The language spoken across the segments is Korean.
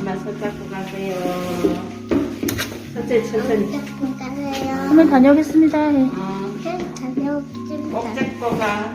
엄마 손 잡고 가세요. 천천히 천천히. 잡고 가세요. 한번 다녀오겠습니다. 해. 어, 네, 다녀오겠습니다. 목 잡고 가.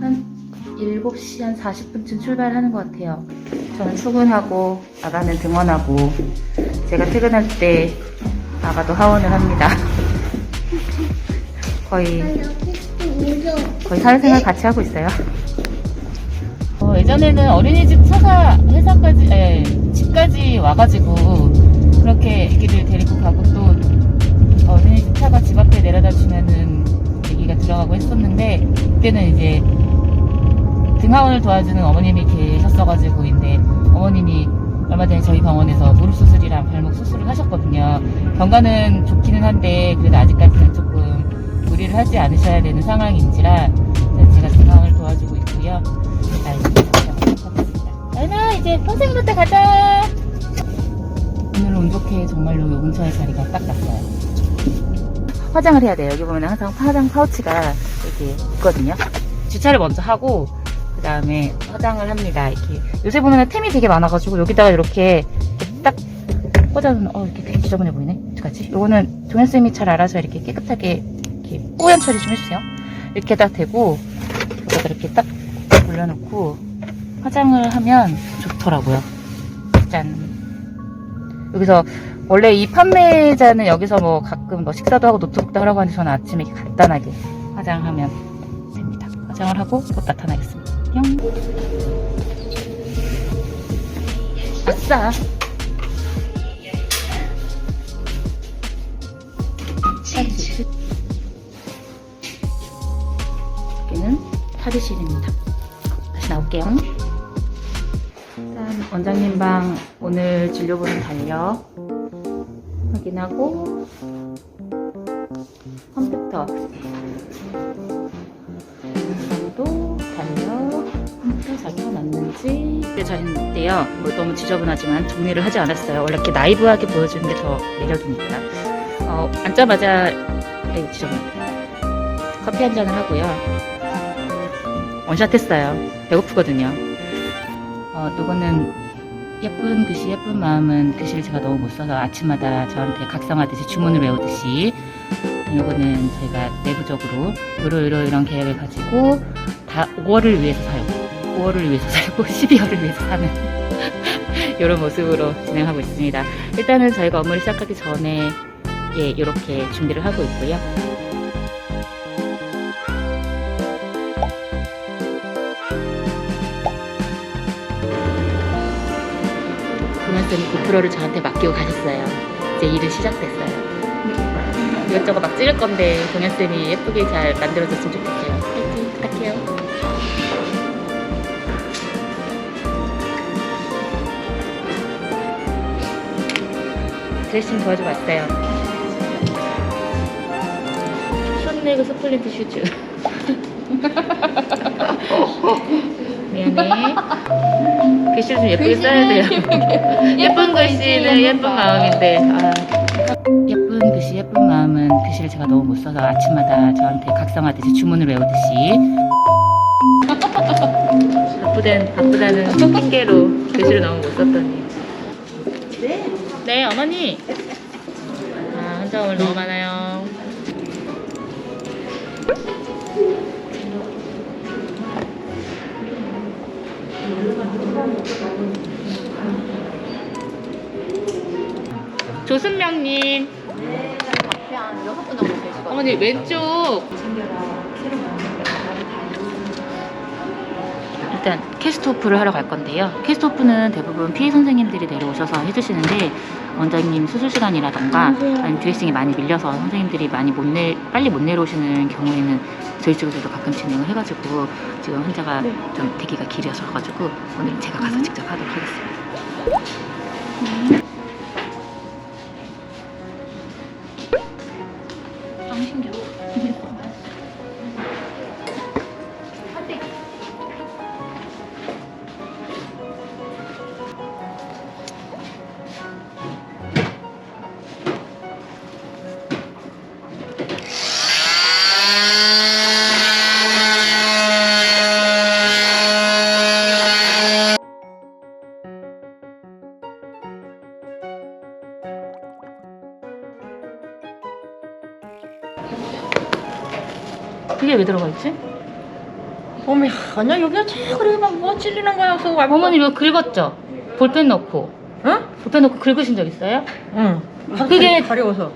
한 7시 한 40분쯤 출발하는 것 같아요. 저는 출근하고 아가는 등원하고 제가 퇴근할 때 아가도 하원을 합니다. 거의 아, 여기. 거의 사회생활 같이 하고 있어요. 어, 예전에는 어린이집 차가 회사까지, 에, 집까지 와가지고 그렇게 애기를 데리고 가고 또 어린이집 차가 집 앞에 내려다 주면은 애기가 들어가고 했었는데 그때는 이제 등하원을 도와주는 어머님이 계셨어가지고 인데 어머님이 얼마 전에 저희 병원에서 무릎 수술이랑 발목 수술을 하셨거든요. 경과는 좋기는 한데 그래도 아직까지는 조금 무리를 하지 않으셔야 되는 상황인지라 제가 등하원을 도와주고 있고요. 자, 이제 선생님한테 가자. 오늘 운 좋게 정말로 요 근처에 자리가 딱 났어요. 화장을 해야 돼요. 여기 보면 항상 화장 파우치가 이렇게 있거든요. 주차를 먼저 하고 그 다음에 화장을 합니다. 이렇게 요새 보면 템이 되게 많아가지고 여기다가 이렇게, 딱 꽂아놓으면 어 이렇게 되게 지저분해 보이네. 어떡하지? 요거는 동현쌤이 잘 알아서 이렇게 깨끗하게 이렇게 뽀얀 처리 좀 해주세요. 이렇게 딱 대고 여기다 이렇게 딱 올려놓고 화장을 하면 좋더라고요. 짠. 여기서 원래 이 판매자는 여기서 뭐 가끔 뭐 식사도 하고 노트북도 하라고 하는데 저는 아침에 간단하게 화장하면 됩니다. 화장을 하고 곧 나타나겠습니다. 뿅. 아싸. 탈의실입니다. 다시 나올게요. 일단 원장님 방 오늘 진료보는 달력 확인하고. 컴퓨터. 도 달력 컴퓨터 잘 켜놨는지. 네, 잘했는데요? 뭐 너무 지저분하지만 정리를 하지 않았어요. 원래 이렇게 나이브하게 보여주는 게 더 매력이니까. 어, 앉자마자 에이 지저분 커피 한 잔을 하고요 원샷 했어요 배고프거든요 어, 요거는 예쁜 글씨 예쁜 마음은 글씨를 제가 너무 못 써서 아침마다 저한테 각성하듯이 주문을 외우듯이 요거는 저희가 내부적으로 요러 요러 이런 계획을 가지고 다 5월을 위해서 살고 5월을 위해서 살고 12월을 위해서 사는 이런 모습으로 진행하고 있습니다. 일단은 저희가 업무를 시작하기 전에 예 이렇게 준비를 하고 있고요. 동현쌤이 고프로를 저한테 맡기고 가셨어요. 이제 일은 시작됐어요. 이것저것 막 찍을 건데 동현쌤이 예쁘게 잘 만들어줬으면 좋겠어요. 파이팅 부탁해요. 드레싱 도와주고 왔어요. 숏네그 스플린트 슈즈. 미안해. 글씨를 좀 예쁘게 써야 돼요. 예쁜 글씨는 예쁜 마음인데. 아. 예쁜 글씨, 예쁜 마음은 글씨를 제가 너무 못 써서 아침마다 저한테 각성하듯이 주문을 외우듯이. 바쁘단, 바쁘다는 핑계로 글씨를 너무 못 썼더니. 네. 네, 어머니. 아, 혼자 오늘 너무 많아요. 조순명님. 한 여섯 분 정도 계시거든요. 어머니 왼쪽 일단 캐스트오프를 하러 갈 건데요 캐스트오프는 대부분 피해 선생님들이 내려오셔서 해주시는데 원장님 수술 시간이라던가 아니면 드레싱이 많이 밀려서 선생님들이 많이 못 내, 빨리 못 내려오시는 경우에는 저희 쪽에서도 가끔 진행을 해가지고 지금 환자가 좀 대기가 길어져가지고 오늘 제가 가서 직접 하도록 하겠습니다 그게 왜 들어가 있지? 어머, 아니야 여기가 참 그래 막뭐 찔리는 와이프- 어머니 이거 긁었죠? 볼펜 넣고 응? 볼펜 넣고 긁으신 적 있어요? 응. 그게- 가려워서.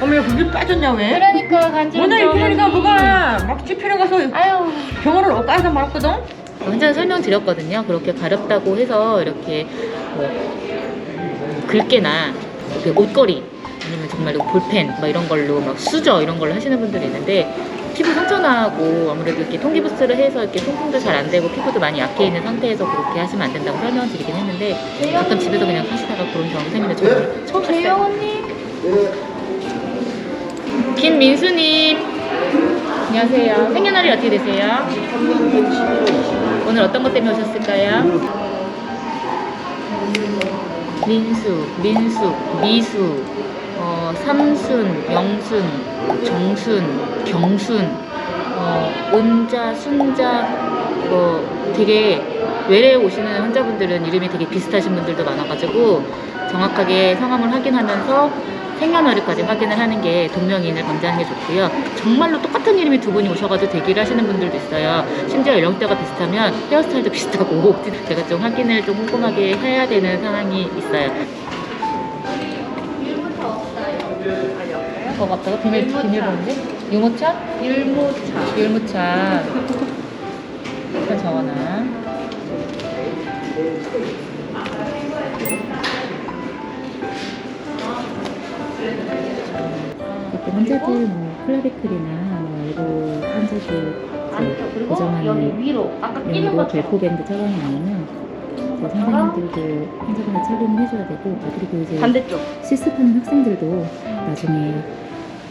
어머, 야, 그게 빠졌냐 왜? 그러니까 간지럼 뭐냐 입히니까 뭐가 막 찝히러 가서 아유 병원을 엇가서 말았거든. 환자는 설명드렸거든요. 그렇게 가렵다고 해서 이렇게 뭐 긁게나 그 옷걸이 아니면 정말 볼펜 막 이런 걸로 막 수저 이런 걸로 하시는 분들이 있는데 피부 상처 나고 아무래도 이렇게 통기 부스를 해서 이렇게 통풍도 잘 안 되고 피부도 많이 약해 있는 상태에서 그렇게 하시면 안 된다고 설명을 드리긴 했는데 가끔 집에서 그냥 하시다가 그런 경우 생기면 저는 처음 봤어요. 언니. 김민수님 안녕하세요. 생년월일 어떻게 되세요? 오늘 어떤 것 때문에 오셨을까요? 민수, 민숙, 미수, 어, 삼순, 영순, 정순, 경순, 어, 온자, 순자, 뭐 되게 외래에 오시는 환자분들은 이름이 되게 비슷하신 분들도 많아가지고 정확하게 성함을 확인하면서 생년월일까지 확인을 하는 게 동명이인을 검사하는 게 좋고요. 정말로 똑같은 이름이 두 분이 오셔가지고 대기를 하시는 분들도 있어요. 심지어 연령대가 비슷하면 헤어스타일도 비슷하고 제가 좀 확인을 좀 꼼꼼하게 해야 되는 상황이 있어요. 뭐 같다고? 비밀, 비밀번호지? 유모차? 율무차. 율무차. 일단 적어놔. 그때 환자들 뭐 클라비클이나 뭐 엘보 환자들 고정하는 위로. 아까 벨코밴드 착용이 이제 선생님들도 환자분들 착용을 해줘야 되고 아, 그리고 이제 반대쪽. 실습하는 학생들도 나중에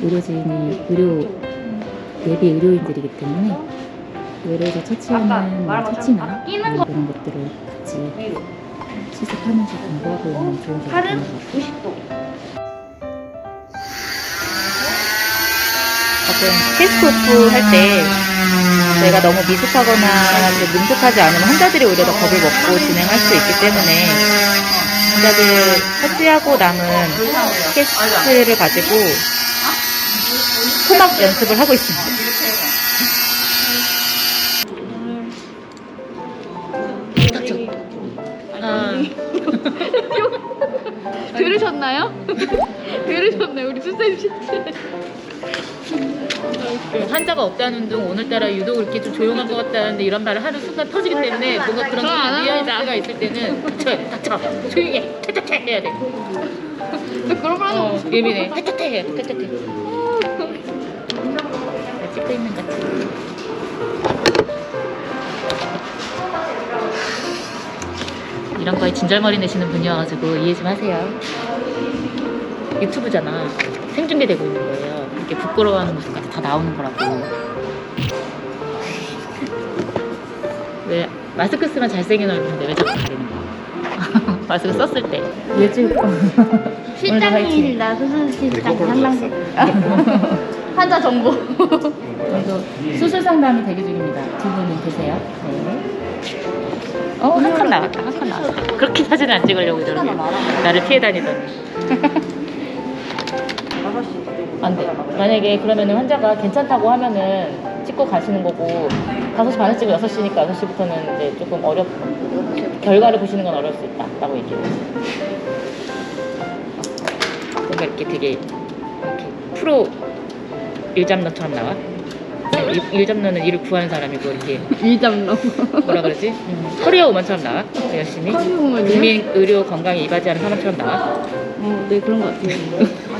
의료진이 의료 예비 의료인들이기 때문에 의료에서 처치하는 뭐 처치나 그런 것들을 같이 위로. 실습하면서 공부하고 있는 좋은 점이 팔은 있는 것 같아요. 90도. 가끔 테스트오프 할 때 저희가 너무 미숙하거나 능숙하지 않으면 환자들이 오히려 더 겁을 먹고 진행할 수 있기 때문에 환자들 처치하고 남은 테스트를 가지고 소막 연습을 하고 있습니다. 아, 들으셨나요? 들으셨나요? 우리 수쌤 실제. 그 환자가 없다는 둥 오늘따라 유독 이렇게 좀 조용한 것 같다는데 이런 말을 하는 순간 터지기 때문에 뭔가 그런. 뉘앙스가 있을 때는 닥쳐 닥쳐 조용히 해 퇴퇴퇴 해야 돼 그런 말 하는 어, 거 예민해 퇴퇴퇴 해 퇴퇴퇴 것 같아 이런 거에 진절머리 내시는 분이어가지고 이해 좀 하세요. 유튜브잖아. 생중계되고 있는 거예요. 이렇게 부끄러워하는 모습까지 다 나오는 거라고. 왜 마스크 쓰면 잘생긴 얼굴인데 왜 자꾸 가리는 거야? 마스크 썼을 때. 예지. 실장님이다. 수술 실장 상담실. 환자 정보. 그래서 수술 상담이 대기 중입니다 두 분은 계세요 네. 어, 한 칸 나갔다, 한 칸 나갔다. 그렇게 사진을 안 찍으려고 저렇게 나를 피해 다니더니. 안 돼. 만약에 그러면은 환자가 괜찮다고 하면은 찍고 가시는 거고, 5시 반에 찍고 6시니까 6시부터는 이제 조금 어렵, 결과를 보시는 건 어려울 수 있다. 라고 얘기해요. 뭔가 이렇게 되게, 이렇게 프로 일잡러처럼 나와. 일, 일잡러는 일을 구하는 사람이고, 이렇게 일잡로. 뭐라 그러지? 음, 커리어 우먼처럼 나와. 열심히. 커리어 우먼이요? 국민 의료 건강에 이바지하는 사람처럼 나와. 어, 네 그런 것 같아요.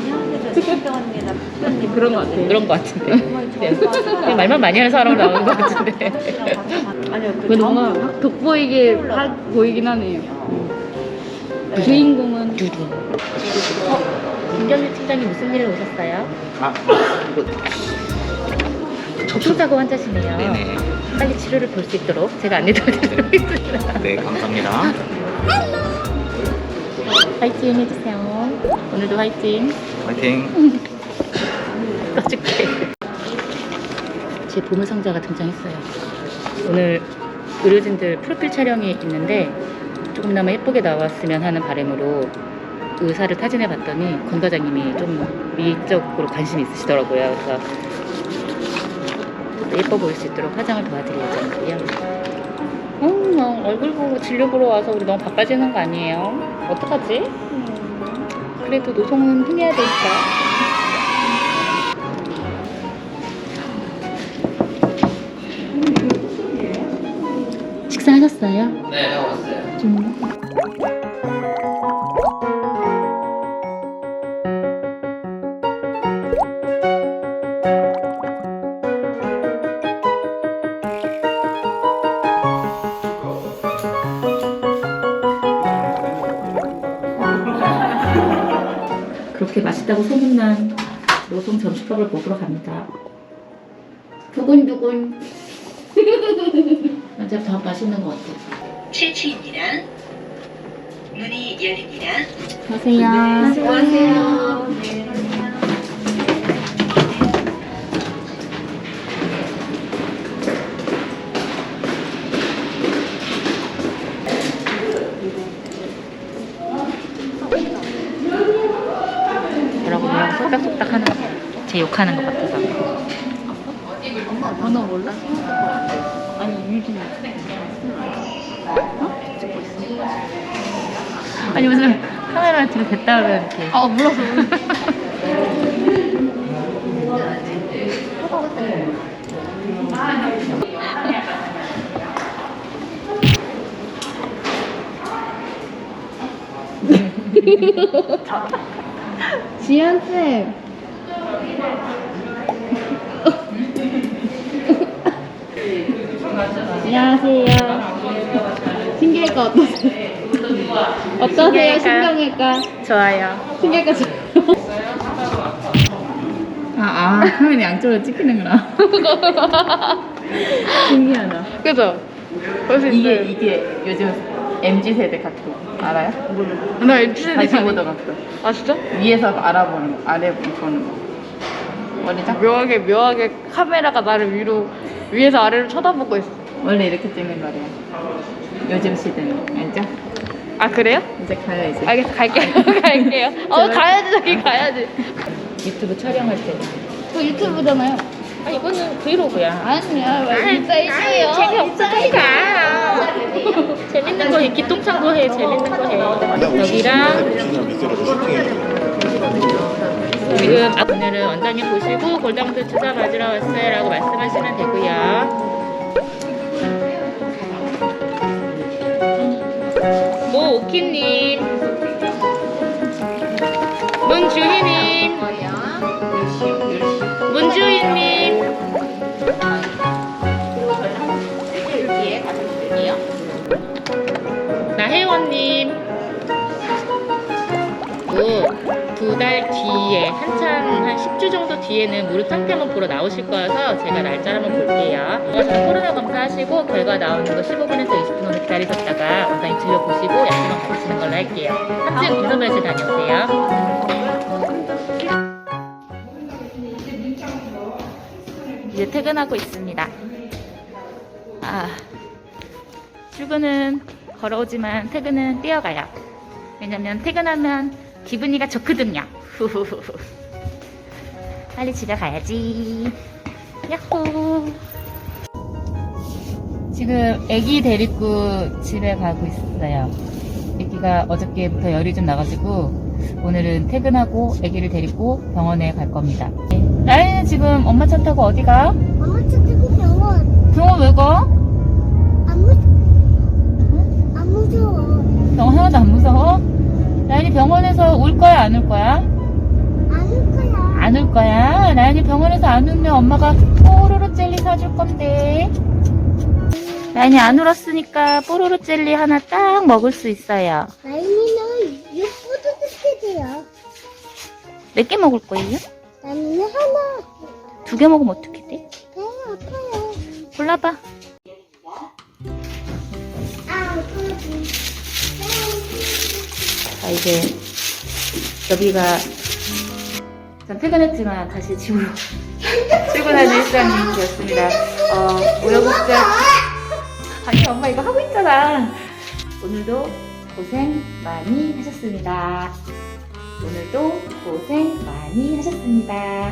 그런 것 같아요. 그런 거 같은데. 그냥, 그냥 말만 많이 하는 사람으로 나오는 거 같은데. 그래도 뭔가 확 돋보이게 하, 보이긴 하네요. 주인공은 두둥. 어, 김경민 팀장님 무슨 일을 오셨어요? 아, 교통사고 환자시네요. 네네. 빨리 치료를 볼 수 있도록 제가 안내 도와드리도록 하겠습니다. 네, 감사합니다. 화이팅 해주세요. 오늘도 화이팅. 화이팅. 떠줄게. 제 보물 상자가 등장했어요. 오늘 의료진들 프로필 촬영이 있는데 조금나마 예쁘게 나왔으면 하는 바람으로 의사를 타진해 봤더니 권 과장님이 좀 미적으로 관심이 있으시더라고요. 그래서 또 예뻐 보일 수 있도록 화장을 도와드릴 예정이고요. 음, 어, 얼굴 보고 진료 보러 와서 우리 너무 바빠지는 거 아니에요? 어떡하지? 음, 그래도 노송은 힘내야 되니까. 식사하셨어요? 네, 다 왔어요. 맛있는 것 같아. 7층입니다. 문이 열립니다. 안녕하세요. 뭐라고 그냥 속닥속닥 하는 제 욕하는 것 아니 무슨 카메라 뒤로 됐다 그러면 이렇게. 아 몰랐어. 지현 쌤. 안녕하세요. 신경외과 어떠세요? 어떠세요? 신경외과. 좋아요. 신경외과 저- 아, 아, 카메라 양쪽으로 찍히는구나. 신기하다. 그죠? 그래서 이게, 이게 요즘 MZ 세대 각도 알아요? 나 MZ 다시 세대 각도. 아 진짜? 위에서 알아보는 거, 아래 보는 거. 원래 딱 묘하게 묘하게 카메라가 나를 위로 위에서 아래로 쳐다보고 있어. 원래 이렇게 찍는 거래요. 요즘 시대는 알죠? 아 그래요? 이제 가요 이제. 알겠어 갈게요 갈게요. 어 제발. 가야지 저기 가야지. 유튜브 촬영할 때. 저 유튜브잖아요. 아 이거는 브이로그야. 아니야 왜 인싸 있어요. 재미없으니까. 재밌는 거 해. 기똥찬 거 해. 재밌는 거 해. 여기랑 지금 아, 오늘은 원장님 보시고 골다공증 주사 맞으러 왔어요 라고 말씀하시면 되고요 모 주 정도 뒤에는 무릎 상태 한번 보러 나오실 거여서 제가 날짜를 한번 볼게요. 코로나 검사하시고 결과 나오는 거 15분에서 20분 정도 기다리셨다가 원장님 진료 보시고 약속만 받으시는 걸로 할게요. 3층 인터넷에 다녀오세요. 이제 퇴근하고 있습니다. 아, 출근은 걸어오지만 퇴근은 뛰어가요. 왜냐면 퇴근하면 기분이가 좋거든요. 후후후후. 빨리 집에 가야지. 야호. 지금 아기 데리고 집에 가고 있어요. 아기가 어저께부터 열이 좀 나가지고 오늘은 퇴근하고 아기를 데리고 병원에 갈 겁니다. 나연이는 지금 엄마 차 타고 어디 가? 엄마 찾고 병원. 병원 왜 가? 안 무, 안 무서워. 병원 하나도 안 무서워? 나연이 병원에서 울 거야 안 울 거야? 안 올 거야. 안울 거야? 나연이 병원에서 안 울면 엄마가 뽀로로 젤리 사줄 건데. 나연이 안 울었으니까 뽀로로 젤리 하나 딱 먹을 수 있어요. 나인이는 육부도 듣게 돼요. 몇 개 먹을 거예요? 나는 하나. 두 개 먹으면 어떻게 돼? 배 아파요. 골라봐. 아, 아파. 자, 이제 여기가 전 퇴근했지만 다시 집으로 출근하는 일상이 되었습니다. 어, 우여곡절. 아니, 엄마 이거 하고 있잖아. 오늘도 고생 많이 하셨습니다. 오늘도 고생 많이 하셨습니다.